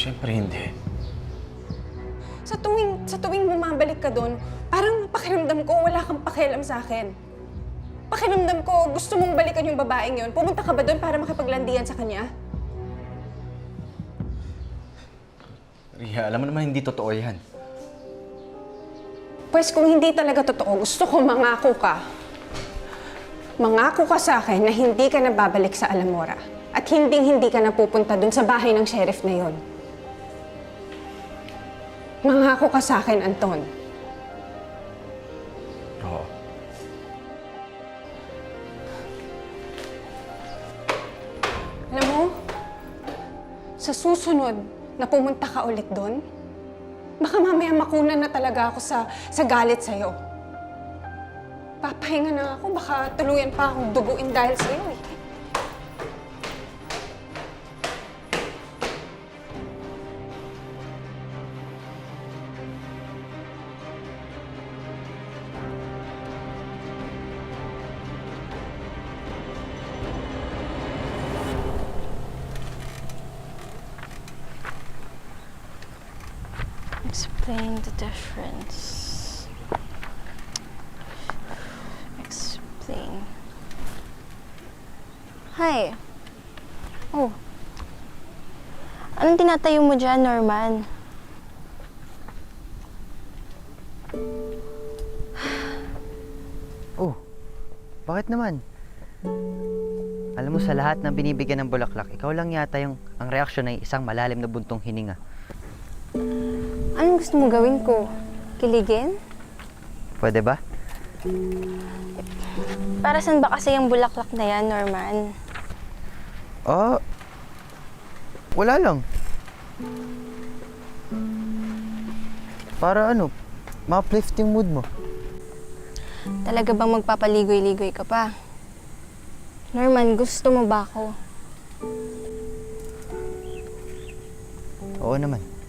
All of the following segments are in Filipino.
Siyempre hindi. Sa tuwing, sa tuwing bumabalik ka doon, parang pakiramdam ko wala kang pakialam sa akin. Pakiramdam ko gusto mong balikan yung babaeng yon. Pumunta ka ba doon para makipaglandian sa kanya? Riha, alam mo naman hindi totoo yan. Pues kung hindi talaga totoo, gusto ko mangako ka. Mangako ka sa akin na hindi ka na babalik sa Alamora. At hinding hindi ka na pupunta dun sa bahay ng sheriff na yon. Mangako ka sa akin, Anton. Oo. Alam mo, sa susunod na pumunta ka ulit doon, baka mamaya makunan na talaga ako sa, sa galit sa'yo. Papahinga na ako, baka tuluyan pa akong duguin dahil sa'yo eh. Explain the difference. Explain. Hi. Oh. Anong tinatayo mo dyan, Norman? Oh, bakit naman? Alam mo, sa lahat ng binibigyan ng bulaklak, ikaw lang yata yung ang reaksyon ay isang malalim na buntong hininga. Anong gusto mo gawin ko? Kiligin? Pwede ba? Para saan ba kasi yung bulaklak na yan, Norman? Ah, wala lang. Para ano, ma-uplift yung mood mo. Talaga bang magpapaligoy-ligoy ka pa? Norman, gusto mo ba ako? Oo naman.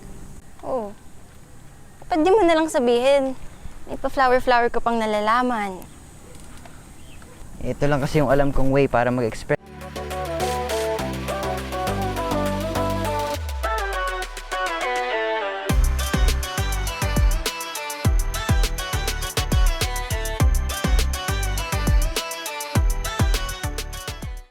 Di mo na lang sabihin? May pa-flower-flower ka pang nalalaman. Ito lang kasi yung alam kong way para mag-express.